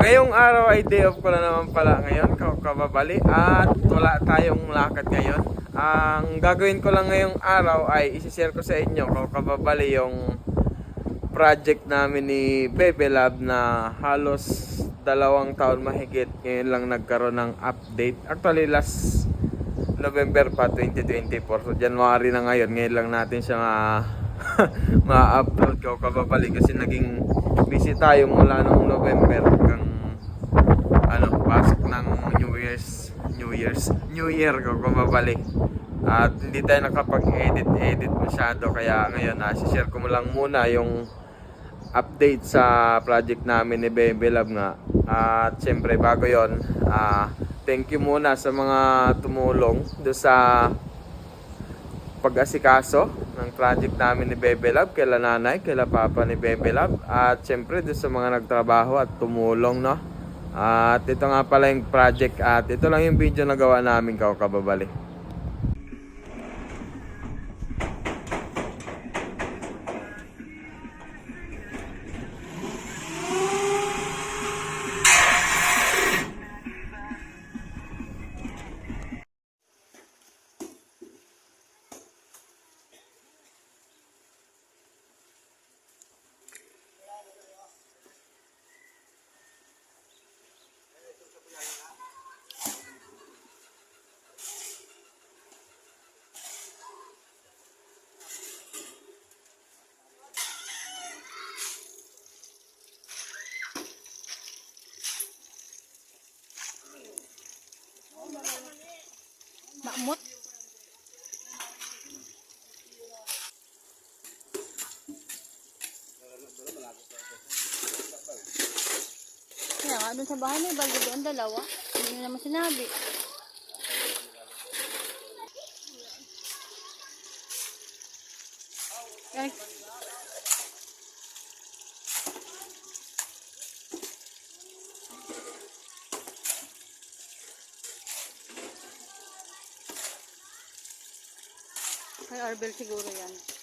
Ngayong araw ay day off ko na naman pala ngayon, kababali. At wala tayong lakad ngayon. Ang gagawin ko lang ngayong araw ay isi-share ko sa inyo, kababali, yung project namin ni Bebe Lab na halos dalawang taon mahigit. Ngayon lang nagkaroon ng update. Actually, last November pa 2024. So January na ngayon. Ngayon lang natin siya ma ma-upload ko kababalik kasi naging busy tayo mula noong November hanggang ano, pasok ng New Year's New Year's New Year ko kababalik. At hindi tayo nakapag-edit edit masyado kaya ngayon na share ko mo lang muna yung update sa project namin ni Bebe Lab nga. At syempre bago yon ah thank you muna sa mga tumulong do sa pag-asikaso ng project namin ni Bebe Lab, kaila nanay, kaila papa ni Bebe Lab, at syempre do sa mga nagtrabaho at tumulong, no? At ito nga pala yung project at ito lang yung video na gawa namin kao kababali. Makmut. Kaya nga, dun sa bahay may balde doon, dalawa. Hindi nyo naman sinabi. Ay, kay Arbel siguro yan.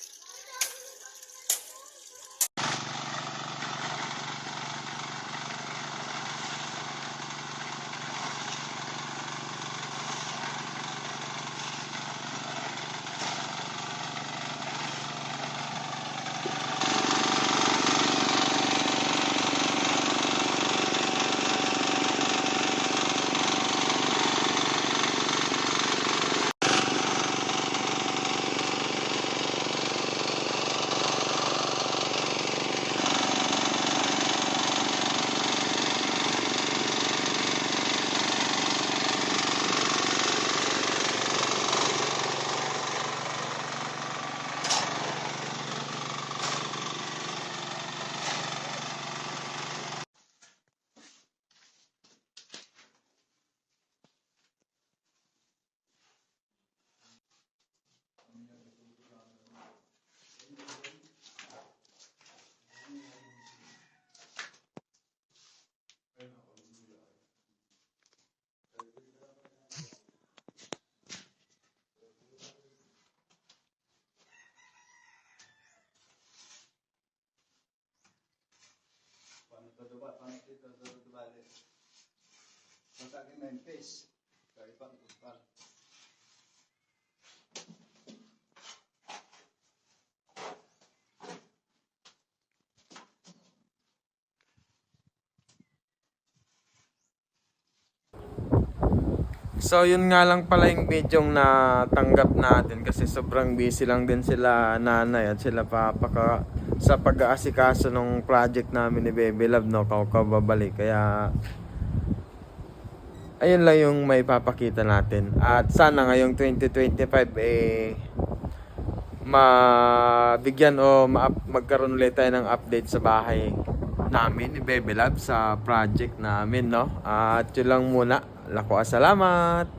Diba? Paano ito ito dibali? Punta kay Memphis. Kaya ipang ipang. So yun nga lang pala yung video na tanggap natin kasi sobrang busy lang din sila nanay at sila papa sa pag-aasikaso ng project namin ni Baby Love no kau kababalik. Kaya ayun lang yung may papakita natin. At sana ngayong 2025 eh mabigyan o ma magkaroon ulit tayo ng update sa bahay namin ni Baby Love sa project namin no? At yun lang muna. Lako salamat